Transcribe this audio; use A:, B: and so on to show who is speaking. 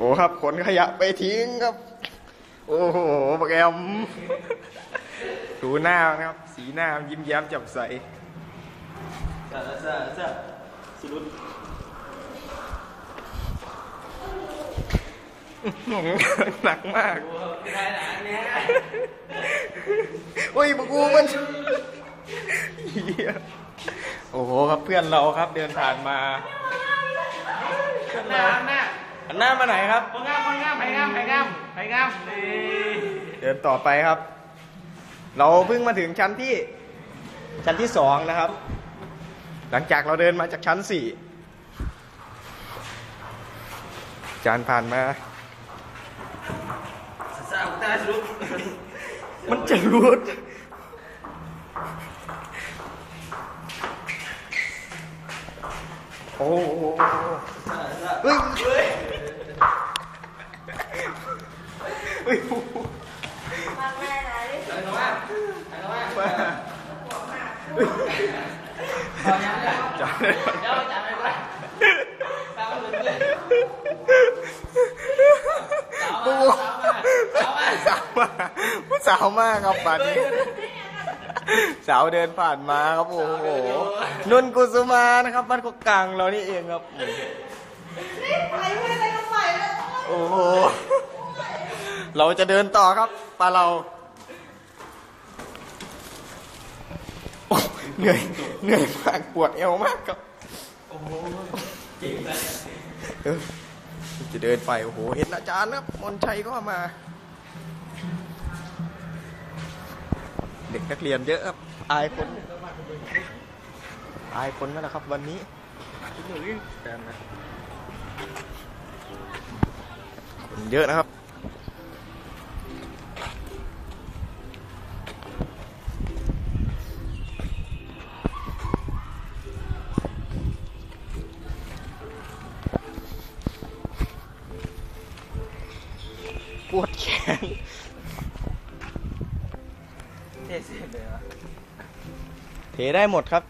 A: อ้ครับขนขยะไปทิ้งครับ โอ้โหบักแอมดูหน้านะครับ สีหน้ายิ้มแย้มแจ่มใส
B: ซาซาซาสุรุต
A: หนักมาก
B: ใครหนาเนี่ย
A: โอ้ยบักกูมันเหี้ยโอ้โหครับเพื่อนเราครับเดินผ่านมา
B: หน้าหน้า
A: หันหน้ามาไหนครับ
B: คนงามคนงามไปงามไปงามไปงามนี่
A: เดินต่อไปครับ เราเพิ่งมาถึงชั้นที่ ชั้นที่สองนะครับ หลังจากเราเดินมาจากชั้นสี่จานผ่านมา
B: ซาซาสุรุต
A: มันจะรูด โอ้โห
B: ซาซา
A: เฮ้ย
B: เฮ้ย
A: เฮ้ย
C: ฟังแม่นะดิ
B: ไปเข้ามาไปเข้ามา
A: มา
B: เอาอย่างเดียว
A: จาน
B: เดี๋ยวจับไปก่อนตามเหมือนเดิม
A: ปู
B: สาวมาสาวมา
A: สาวมากสาวมากครับบัดนี้ สาวเดินผ่านมาครับโอ้โหนุ่นกุสุมานะครับบ้านกกลางเรานี่เองครับ
C: นี่ไปไม่ได้ก็ไปแล้ว
A: โอ้โหเราจะเดินต่อครับปลาเราโอ้เหนื่อยเหนื่อยมากปวดเอวมากครับ
B: โอ้โหเจ๋งเลย
A: เออจะเดินไปโอ้โหเห็นอาจารย์ครับมนชัยก็มา เด็กนักเรียนเยอะครับ อายคนอายคนนั่นแหละครับ วันนี้คนเยอะนะครับปวดแขน
B: เทเสุดเลยวะ
A: เทได้หมดครับ